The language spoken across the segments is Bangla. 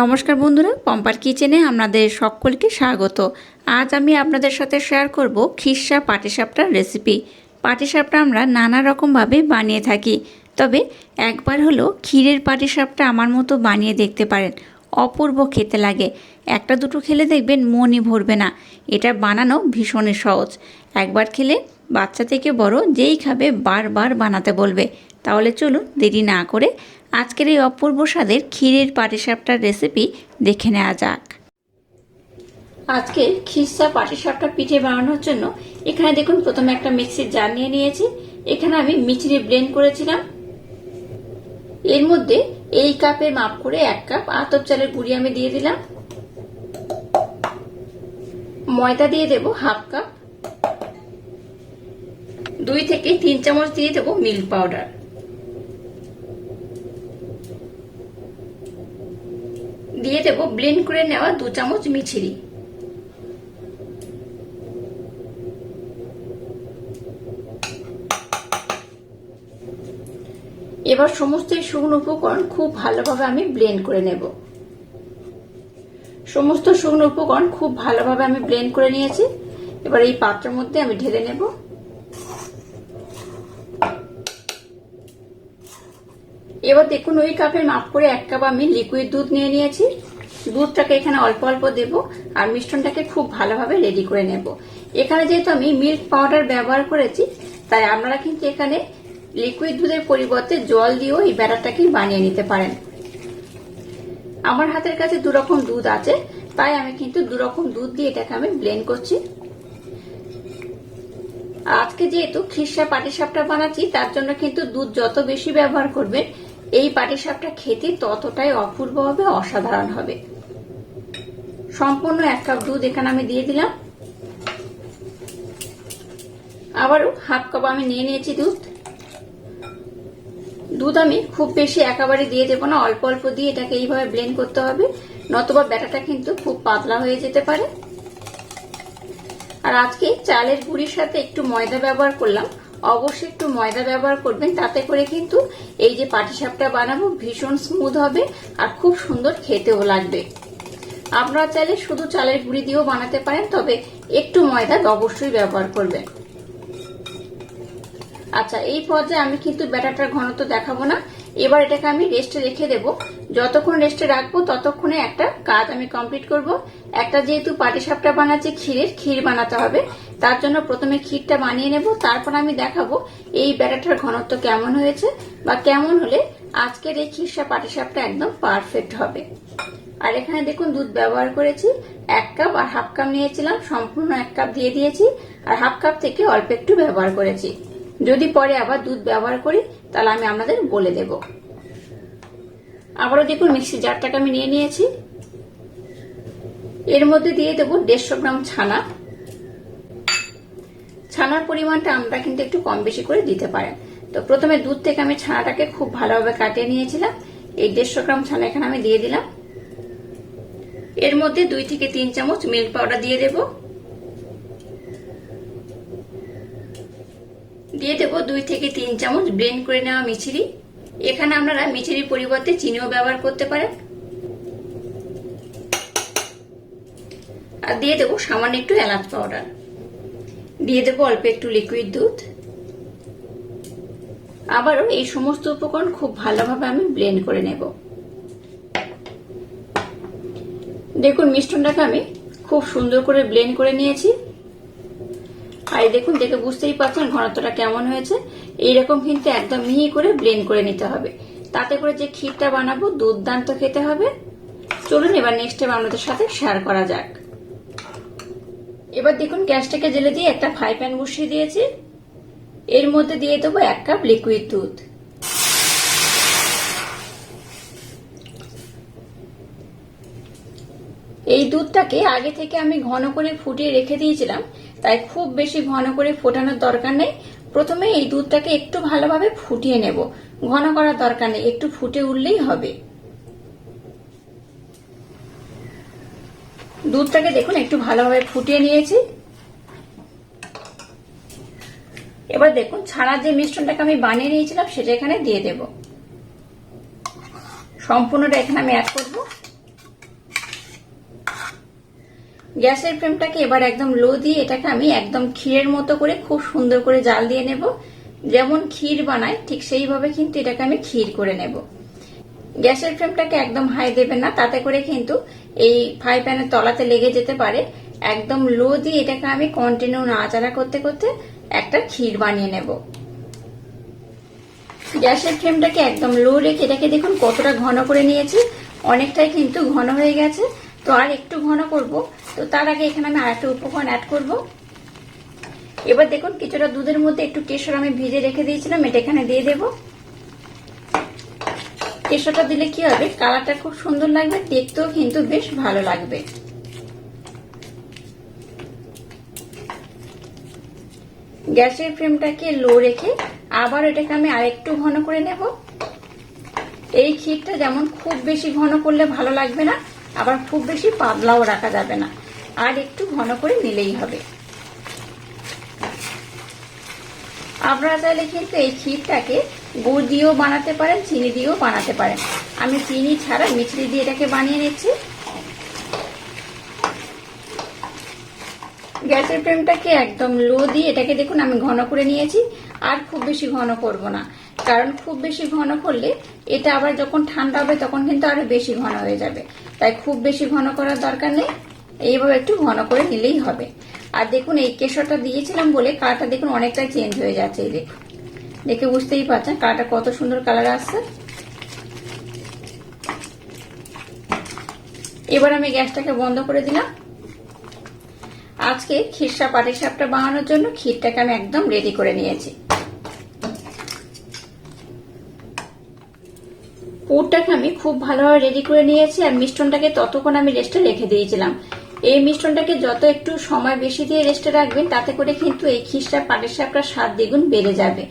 নমস্কার বন্ধুরা, পম্পার কিচেনে আপনাদের সকলকে স্বাগত। আজ আমি আপনাদের সাথে শেয়ার করব খিসা পাটিসাপটার রেসিপি পাটিসাপটা আমরা নানা রকমভাবে বানিয়ে থাকি, তবে একবার হলো ক্ষীরের পাটিসাপটা আমার মতো বানিয়ে দেখতে পারেন, অপূর্ব খেতে লাগে। একটা দুটো খেলে দেখবেন মনই ভরবে না। এটা বানানো ভীষণই সহজ। একবার খেলে বাচ্চা থেকে বড় যেই খাবে বারবার বানাতে বলবে। তাহলে চলুন দেরি না করে আজকের এই অপূর্ব স্বাদের ক্ষীরের পাটিসাপটার রেসিপি দেখে নেওয়া যাক। আজকে খিসা পাটিসাপটা পিঠে বানানোর জন্য এখানে দেখুন প্রথমে একটা মিক্সির জার নিয়ে নিয়েছি। এখানে আমি মিচড়ি ব্লেন্ড করেছিলাম। এর মধ্যে এই কাপের মাপ করে এক কাপ আতপ চালের গুঁড়ি আমি দিয়ে দিলাম। ময়দা দিয়ে দেব হাফ কাপ। দুই থেকে তিন চামচ দিয়ে দেব মিল্ক পাউডার। দিয়ে দেব ব্লেন্ড করে নেওয়া দু চামচ মিছিরি। এবার সমস্ত শুকনো উপকরণ খুব ভালোভাবে আমি ব্লেন্ড করে নেব। সমস্ত শুকনো উপকরণ খুব ভালোভাবে আমি ব্লেন্ড করে নিয়েছি। এবার এই পাত্রের মধ্যে আমি ঢেলে নেব। এবার দেখুন ওই কাপের মাপ করে এক কাপ আমি লিকুইড দুধ নিয়ে নিয়েছি। দুধটাকে এখানে অল্প অল্প দেব আর মিশ্রণটাকে খুব ভালোভাবে রেডি করে নেব। এখানে যেহেতু আমি মিল্ক পাউডার ব্যবহার করেছি, তাই আপনারা কিন্তু এখানে লিকুইড দুধের পরিবর্তে জল দিয়েও এই ব্যাটারটাকে বানিয়ে নিতে পারেন। আমার হাতের কাছে দুরকম দুধ আছে, তাই আমি কিন্তু দুরকম দুধ দিয়ে এটাকে আমি ব্লেন্ড করছি। আজকে যেহেতু খিসা পাটিসাপটা বানাচ্ছি, তার জন্য কিন্তু দুধ যত বেশি ব্যবহার করবেন এই পাটিসাপটা খেতে ততটাই অপূর্ব হবে, অসাধারণ হবে। সম্পূর্ণ এক কাপ দুধ এখানে আমি দিয়ে দিলাম। আবারও হাফ কাপ আমি নিয়ে নিয়েছি দুধ। দুধ আমি খুব বেশি একেবারে দিয়ে দেবো না, অল্প অল্প দিয়ে এটাকে এইভাবে ব্লেন্ড করতে হবে, নতুবা ব্যাটাটা কিন্তু খুব পাতলা হয়ে যেতে পারে। আর আজকে চালের গুঁড়ির সাথে একটু ময়দা ব্যবহার করলাম। অবশ্যই একটু ময়দা ব্যবহার করবেন, তাতে করে কিন্তু এই যে পাটিসাপটা বানাবো ভীষণ স্মুথ হবে আর খুব সুন্দর খেতেও লাগবে। আপনারা চাইলে শুধু চালের গুঁড়ি দিয়েও বানাতে পারেন, তবে একটু ময়দা অবশ্যই ব্যবহার করবেন। আচ্ছা এই পর্যায়ে আমি কিন্তু ব্যাটারটার ঘনত্ব দেখাবো না। এবার এটাকে আমি রেস্টে রেখে দেব। যতক্ষণ রেস্টে রাখব, ততক্ষণে একটা কাজ আমি কমপ্লিট করব। একটা যেহেতু পাটিসাপটা বানাচ্ছি ক্ষীরের, ক্ষীর বানাতে হবে। তার জন্য প্রথমে ক্ষীরটা বানিয়ে নেব, তারপর আমি দেখাবো এই ব্যাটারটার ঘনত্ব কেমন হয়েছে বা কেমন হলে আজকের এই ক্ষীরসা পাটিসাপটা একদম পারফেক্ট হবে। আর এখানে দেখুন দুধ ব্যবহার করেছি, এক কাপ আর হাফ কাপ নিয়েছিলাম, সম্পূর্ণ এক কাপ দিয়ে দিয়েছি, আর হাফ কাপ থেকে অল্প একটু ব্যবহার করেছি। যদি পরে আবার দুধ ব্যবহার করি, তাহলে আমি আপনাদের বলে দেব। আবারও দেখুন মিক্সি জারটাকে আমি নিয়ে নিয়েছি। এর মধ্যে দিয়ে দেবো দেড়শো গ্রাম ছানা। ছানার পরিমাণটা আমরা কিন্তু একটু কম বেশি করে দিতে পারেন। তো প্রথমে দুধ থেকে আমি ছানাটাকে খুব ভালোভাবে কাটিয়ে নিয়েছিলাম। এই দেড়শো গ্রাম ছানা এখানে আমি দিয়ে দিলাম। এর মধ্যে দুই থেকে তিন চামচ মিল্ক পাউডার দিয়ে দেবো। দিয়ে দেবো দুই থেকে তিন চামচ ব্লেন্ড করে নেওয়া মিচিরি এখানে আপনারা মিচিরির পরিবর্তে চিনিও ব্যবহার করতে পারেন। আর দিয়ে দেবো সামান্য একটু এলাচ পাউডার। দিয়ে দেবো অল্প একটু লিকুইড দুধ। আবারও এই সমস্ত উপকরণ খুব ভালোভাবে আমি ব্লেন্ড করে নেব। দেখুন মিষ্টনটাকে আমি খুব সুন্দর করে ব্লেন্ড করে নিয়েছি। আর দেখুন, দেখে বুঝতেই পারছেন ঘনত্বটা কেমন হয়েছে। এইরকম কিন্তু একদম মিহি করে ব্লেন্ড করে নিতে হবে। তাতে করে যে ক্ষীরটা বানাবো দুর্দান্ত খেতে হবে। চলুন এবার নেক্সট টাইম আপনাদের সাথে শেয়ার করা যাক। এবার দেখুন, গ্যাসটাকে জেলে দিয়ে একটা ফ্রাই প্যান বসিয়ে দিয়েছি। এর মধ্যে দিয়ে দেবো এক কাপ লিকুইড দুধ। এই দুধটাকে আগে থেকে আমি ঘন করে ফুটিয়ে রেখে দিয়েছিলাম, তাই খুব বেশি ঘন করে ফোটানোর দরকার নেই। প্রথমে এই দুধটাকে একটু ভালোভাবে ফুটিয়ে নেব। ঘন করার দরকার নেই, একটু ফুটে উঠলেই হবে। দুধটাকে দেখুন, একটু ভালোভাবে ফুটিয়ে নিয়েছি। এবার দেখুন, ছানার যে মিশ্রণটাকে আমি বানিয়ে নিয়েছিলাম, সেটা এখানে দিয়ে দেব। সম্পূর্ণটা এখানে আমি অ্যাড করব। গ্যাসের ফ্লেমটাকে এবার একদম লো দিয়ে এটাকে আমি একদম ক্ষীরের মতো করে খুব সুন্দর করে জাল দিয়ে নেব। যেমন ক্ষীর বানাই, ঠিক সেইভাবে কিন্তু এটাকে আমি ক্ষীর করে নেব। গ্যাসের ফ্লেমটাকে একদম হাই দেবেন না, তাতে করে কিন্তু এই ফ্রাই প্যানের তলাতে লেগে যেতে পারে। একদম লো দিয়ে এটাকে আমি কন্টিনিউ নাড়াচাড়া করতে করতে একটা ক্ষীর বানিয়ে নেব। গ্যাসের ফ্লেমটাকে একদম লো রেখে, এটাকে দেখুন কতটা ঘন করে নিয়েছি, অনেকটাই কিন্তু ঘন হয়ে গেছে। তো আর একটু ঘন করব, তো তার আগে এখানে আমি আরেকটা উপকরণ অ্যাড করব। এবার দেখুন কিছুটা দুধের মধ্যে একটু কেশর আমি ভিজে রেখে দিয়েছিলাম, এটা এখানে দিয়ে দেব। কেশরটা দিলে কি হবে? কালারটা খুব সুন্দর লাগবে, দেখতেও কিন্তু বেশ ভালো লাগবে। গ্যাসের ফ্লেমটাকে লো রেখে আবার এটাকে আমি আরেকটু ঘন করে নেব। এই ক্ষীরটা যেমন খুব বেশি ঘন করলে ভালো লাগবে না, আবার খুব বেশি পাতলাও রাখা যাবে না। আর একটু ঘন করে নিলেই হবে। আপনারা চাইলে কিন্তু এই ক্ষীরটাকে গুড় দিয়েও বানাতে পারেন, চিনি দিয়েও বানাতে পারেন। আমি চিনি ছাড়া মিছরি দিয়ে এটাকে বানিয়ে নিচ্ছি। গ্যাসের ফ্লেমটাকে একদম লো দিয়ে এটাকে দেখুন আমি ঘন করে নিয়েছি। আর খুব বেশি ঘন করব না, কারণ খুব বেশি ঘন করলে এটা আবার যখন ঠান্ডা হবে তখন কিন্তু আরও বেশি ঘন হয়ে যাবে। তাই খুব বেশি ঘন করার দরকার নেই। এইভাবে একটু ঘন করে নিলেই হবে। আর দেখুন, এই কেশরটা দিয়েছিলাম বলে কালারটা দেখুন অনেকটাই চেঞ্জ হয়ে যাচ্ছে এই দেখুন। দেখে বুঝতেই পারছেন কালারটা কত সুন্দর কালার আসছে। এবার আমি গ্যাসটাকে বন্ধ করে দিলাম। আজকে খিরসা পাটিসাপটা বানানোর জন্য ক্ষীরটাকে আমি একদম রেডি করে নিয়েছি। পুরটাকে আমি খুব ভালোভাবে রেডি করে নিয়েছি আর মিষ্টনটাকে ততক্ষণ আমি রেস্টে রেখে দিয়েছিলাম। এই মিষ্টনটাকে যত একটু সময় বেশি দিয়ে রেস্টে রাখবেন, তাতে করে কিন্তু এই খিসটা পাটিসাপটার স্বাদ দ্বিগুণ বেড়ে যাবে।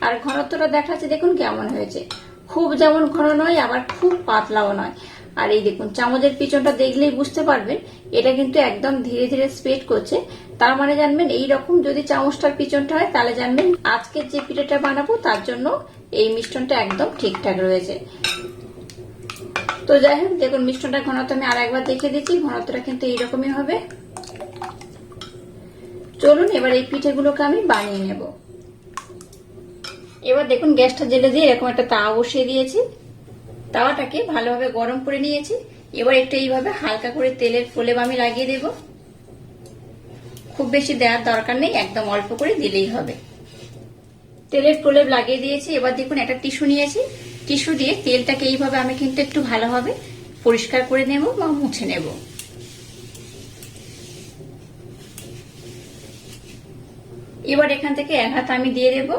আর ঘনত্বটা দেখাচ্ছে দেখুন কেমন হয়েছে। খুব যেমন ঘন নয়, আবার খুব পাতলাও নয়। আর এই দেখুন, চামচের পিছনটা দেখলেই বুঝতে পারবেন, এটা কিন্তু একদম ধীরে ধীরে স্প্রেড করছে। তার মানে জানবেন এই রকম যদি চামচটার পিছনটা হয়, তাহলে জানবেন আজকের যে পিঠাটা বানাবো, তার জন্য এই মিষ্টনটা একদম ঠিকঠাক রয়েছে। তো যাই হোক দেখুন, মিষ্টনটা ঘনত্ব আমি আর একবার দেখে দিচ্ছি। ঘনত্বটা কিন্তু এইরকমই হবে। চলুন, এবার এই পিঠেগুলোকে আমি বানিয়ে নেব। এবার দেখুন, গ্যাসটা জেলে দিয়ে এরকম একটা তাওয়া বসিয়ে দিয়েছি। তাওয়াটাকে ভালোভাবে গরম করে নিয়েছি। এবার একটু এইভাবে হালকা করে তেলের ফোলেম আমি লাগিয়ে দেব। খুব বেশি দেওয়ার দরকার নেই, একদম অল্প করে দিলেই হবে। তেলের প্রলেপ লাগিয়ে দিয়েছি। এবার দেখুন, একটা টিস্যু নিয়েছি। টিস্যু দিয়ে তেলটাকে এইভাবে আমি কিন্তু একটু ভালোভাবে পরিষ্কার করে নেব বা মুছে নেব। এবার এখান থেকে এক হাত আমি দিয়ে দেবো।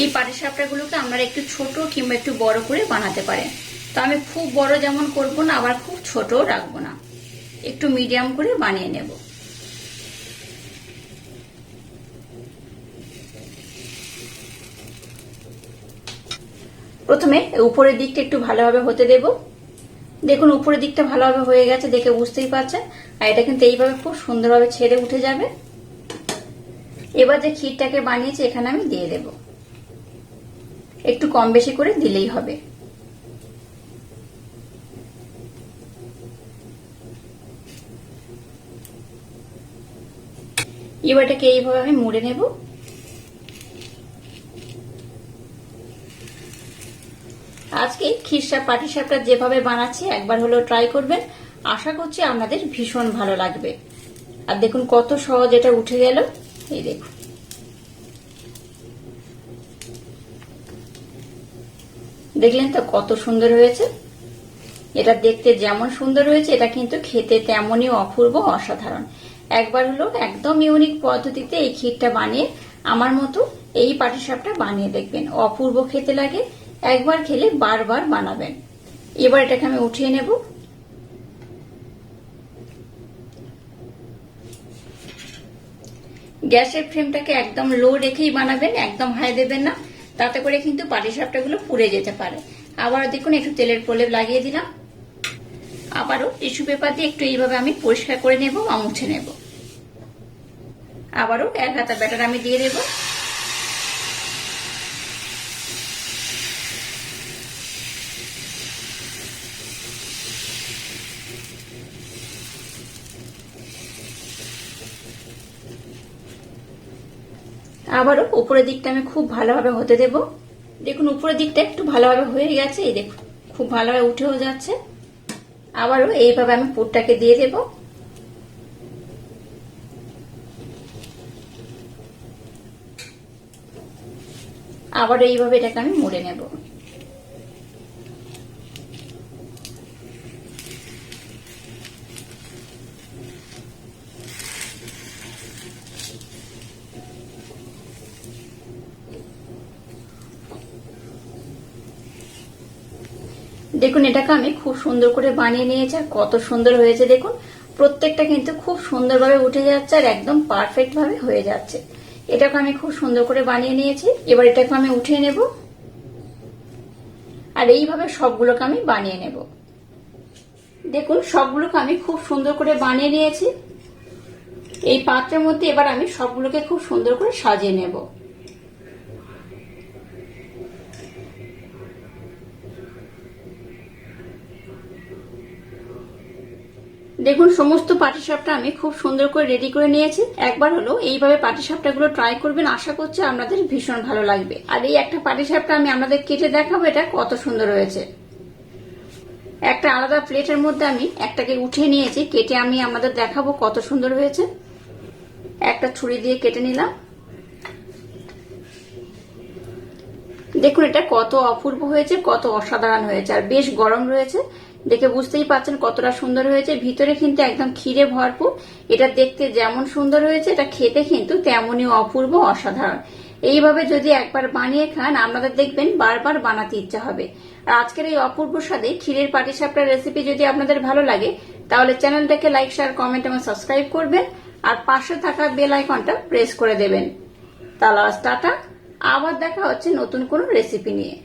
এই পাটিসাপটাগুলোকে আমরা একটু ছোট কিংবা একটু বড় করে বানাতে পারেন। তো আমি খুব বড় যেমন করব না, আবার খুব ছোট রাখব না। একটু মিডিয়াম করে বানিয়ে নেব। প্রথমে উপরের দিকটা একটু ভালোভাবে হতে দেব। দেখুন, উপরের দিকটা ভালোভাবে হয়ে গেছে দেখে বুঝতেই পারছেন। আর এটা কিন্তু এইভাবে খুব সুন্দরভাবে ছেড়ে উঠে যাবে। এবার যে ক্ষীরটাকে বানিয়েছি, এখানে আমি দিয়ে দেবো। একটু কম বেশি করে দিলেই হবে। এবারটাকে এইভাবে আমি মুড়ে নেব। আজকে খিরসা পাটিসাপটা যেভাবে বানাচ্ছি, একবার হলেও ট্রাই করবেন। আশা করছি আপনাদের ভীষণ ভালো লাগবে। আর দেখুন কত সহজ এটা উঠে গেল। এই দেখুন। দেখলেন তো কত সুন্দর হয়েছে? এটা দেখতে যেমন সুন্দর হয়েছে, এটা কিন্তু খেতে তেমনই অপূর্ব অসাধারণ। একবার হলো একদম ইউনিক পদ্ধতিতে এই ক্ষীরটা বানিয়ে, আমার মতো এই পাটিসাপটা বানিয়ে দেখবেন। অপূর্ব খেতে লাগে। একবার খেলে বারবার বানাবেন। এবার এটাকে আমি উঠিয়ে নেব। গ্যাসের ফ্লেমটাকে একদম লো রেখেই বানাবেন, একদম হাই দেবেন না। তাতে করে কিন্তু পাটিসাপটাগুলো পুড়ে যেতে পারে। আবার দেখুন, একটু তেলের প্রলেপ লাগিয়ে দিলাম। আবারও টিস্যু পেপার দিয়ে একটু এইভাবে আমি পরিষ্কার করে নেব বা মুছে নেব। আবারও এক হাতা ব্যাটার আমি দিয়ে দেব। আবারও উপরের দিকটা আমি খুব ভালোভাবে হতে দেব। দেখুন, উপরের দিকটা একটু ভালোভাবে হয়ে গেছে, এই দেখুন, খুব ভালোভাবে উঠেও যাচ্ছে। আবারও এইভাবে আমি পুরটাকে দিয়ে দেব। আবার এইভাবে এটাকে আমি মুড়ে নেব। দেখুন, এটাকে আমি খুব সুন্দর করে বানিয়ে নিয়েছি আর কত সুন্দর হয়েছে দেখুন। প্রত্যেকটা কিন্তু খুব সুন্দরভাবে উঠে যাচ্ছে আর একদম পারফেক্ট ভাবে হয়ে যাচ্ছে। এটাকে আমি খুব সুন্দর করে বানিয়ে নিয়েছি। এবার এটাকে আমি উঠিয়ে নেব আর এইভাবে সবগুলোকে আমি বানিয়ে নেব। দেখুন, সবগুলোকে আমি খুব সুন্দর করে বানিয়ে নিয়েছি। এই পাত্রের মধ্যে এবার আমি সবগুলোকে খুব সুন্দর করে সাজিয়ে নেব। দেখুন, সমস্ত পাটিসাপটা আমি খুব সুন্দর করে রেডি করে নিয়েছি। একবার হলো এইভাবে পাটিসাপটা গুলো ট্রাই করবেন, আশা করছি আপনাদের ভীষণ ভালো লাগবে। আর এই একটা পাটিসাপটা আমি আপনাদের কেটে দেখাবো, এটা কত সুন্দর হয়েছে। একটা আলাদা প্লেটের মধ্যে আমি একটাকে উঠিয়ে নিয়েছি, কেটে আমি আমাদের দেখাবো কত সুন্দর হয়েছে। একটা ছুরি দিয়ে কেটে নিলাম। দেখুন, এটা কত অপূর্ব হয়েছে, কত অসাধারণ হয়েছে, আর বেশ গরম রয়েছে। দেখে বুঝতেই পাচ্ছেন কতটা সুন্দর হয়েছে। ভিতরে কিন্তু একদম ক্ষীরে ভরপুর। এটা দেখতে যেমন সুন্দর হয়েছে, এটা খেতে কিন্তু তেমনই অপূর্ব অসাধারণ। এইভাবে যদি একবার বানিয়ে খান, আপনাদের দেখবেন বারবার বানাতে ইচ্ছা হবে। আর আজকের এই অপূর্ব স্বাদে ক্ষীরের পাটিসাপটার রেসিপি যদি আপনাদের ভালো লাগে, তাহলে চ্যানেলটাকে লাইক শেয়ার কমেন্ট এবং সাবস্ক্রাইব করবেন। আর পাশে থাকা বেল আইকনটা প্রেস করে দেবেন। তাহলে টাটা। আবার দেখা হচ্ছে নতুন কোনো রেসিপি নিয়ে।